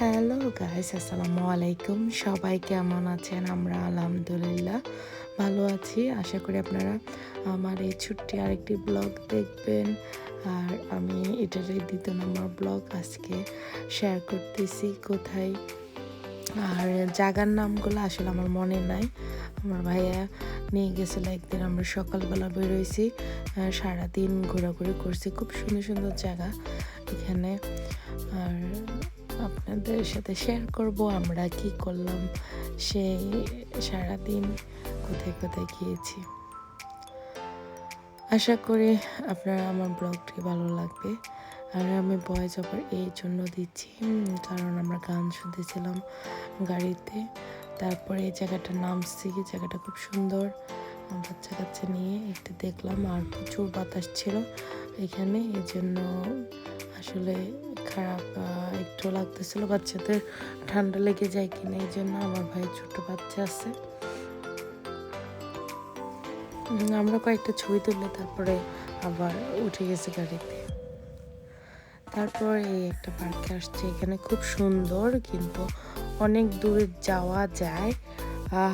Hello guys, আসসালামু আলাইকুম। সবাই কেমন আছেন? আমরা আলহামদুলিল্লাহ ভালো আছি। আশা করি আপনারা আমার এই ছুট্টি আরেকটি ব্লগ দেখবেন। আর আমি এটারই দ্বিতীয় নম্বর ব্লগ আজকে শেয়ার করতেছি কোথায়। আর জায়গার নামগুলো আসলে আমার মনে নাই। আমার ভাইয়া নিয়ে গেছিল একদিন, আমরা সকালবেলা বেরোইছি। সারাদিন ঘোরাঘুরি করছি। খুব সুন্দর সুন্দর জায়গা এখানে। আপনাদের সাথে শেয়ার করব, আমরা কি করলাম সেই সারাদিন কোথায় কোথায় গিয়েছি। আশা করি আপনারা আমার ব্লগটি ভালো লাগবে। আর আমি ভয়েস ওভার এই জন্য দিচ্ছি কারণ আমরা গান শুনতেছিলাম গাড়িতে। তারপরে এই জায়গাটার নামছি জায়গাটা খুব সুন্দর। বাচ্চা কাচ্চা নিয়ে একটু দেখলাম, আর প্রচুর বাতাস ছিল এখানে এই জন্য আসলে খারাপ একটু লাগতেছিল বাচ্চাদের ঠান্ডা লেগে যায় কিনা, এই জন্য আমার ভাই ছোট বাচ্চা আছে। আমরা কয়েকটা ছবি তুললে তারপরে আবার উঠে গেছে গাড়িতে। তারপর এই একটা পার্কে আসছে, এখানে খুব সুন্দর কিন্তু অনেক দূরে যাওয়া যায়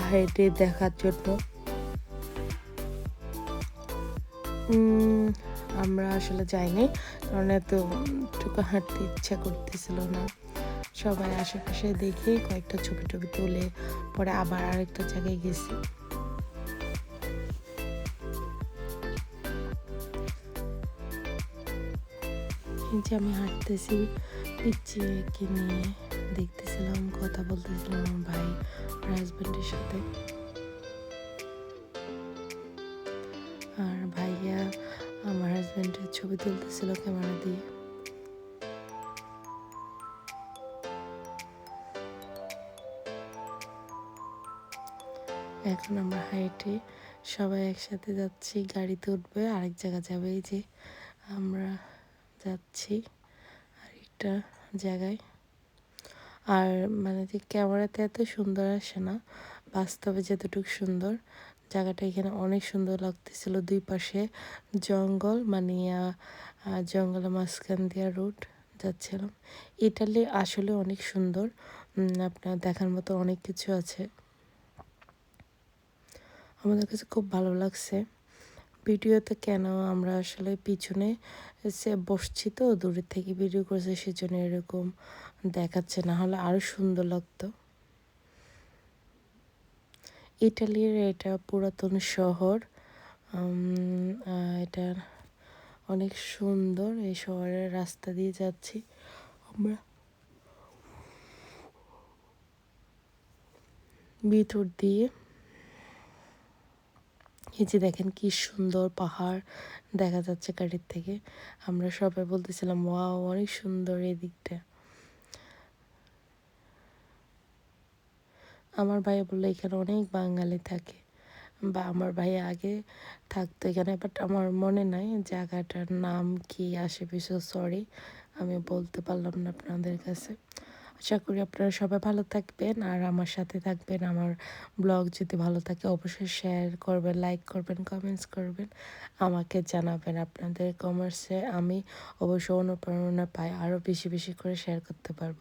হেঁটে দেখার জন্য। আমরা আসলে যাইনি। কারণ এত টুকু হাঁটতে ইচ্ছা করতেছিল না। সবাই আশেপাশে দেখে কয়েকটা ছবি টবি তুলে পরে আবার আরেকটা জায়গায় গেছি। যে আমি হাঁটতেছি পিছিয়ে নিয়ে দেখতেছিলাম, কথা বলতেছিলাম আমার ভাই, আমার হাজব্যান্ডের সাথে। ছবি তুলতেছিল ক্যামেরা দিয়ে। এখন আমরা হাইটে সবাই একসাথে যাচ্ছি, গাড়িতে উঠবে, আরেক জায়গা যাবে। এই যে আমরা যাচ্ছি আরেকটা জায়গায়। আর মানে যে ক্যামেরাতে এত সুন্দর আসে না, বাস্তবে যতটুকু সুন্দর জায়গাটা এখানে অনেক সুন্দর লাগতেছিল দুই পাশে। জঙ্গল মানে জঙ্গলের মাঝখান দিয়া রোড যাচ্ছিলাম। ইটালি আসলে অনেক সুন্দর। আপনার দেখার মতো অনেক কিছু আছে। আমাদের কাছে খুব ভালো লাগছে। ভিডিওতে কেন আমরা আসলে পিছনে সে বসছি তো দূরের থেকে ভিডিও করেছে, সেজন্য এরকম দেখাচ্ছে না হলে আরও সুন্দর লাগতো। ইটালির এটা পুরাতন শহর। এটা অনেক সুন্দর এই শহরের রাস্তা দিয়ে যাচ্ছি আমরা। ভিতর দিয়ে এই যে দেখেন কি সুন্দর পাহাড় দেখা যাচ্ছে গাড়ির থেকে। আমরা সবাই বলতেছিলাম, ওয়াও, অনেক সুন্দর এই দিকটা। আমার ভাই বলল, এখানে অনেক বাঙালি থাকে। বা আমার ভাই আগে থাকতো এখানে বাট আমার মনে নাই জায়গাটার নাম কি আসে পিছু সরি আমি বলতে পারলাম না আপনাদের কাছে। আশা করি আপনারা সবাই ভালো থাকবেন, আর আমার সাথে থাকবেন, আমার ব্লগ যদি ভালো থাকে অবশ্যই শেয়ার করবেন লাইক করবেন কমেন্টস করবেন, আমাকে জানাবেন আপনাদের কমার্সে আমি অবশ্যই অনুপ্রেরণা পাই আরও বেশি বেশি করে শেয়ার করতে পারব।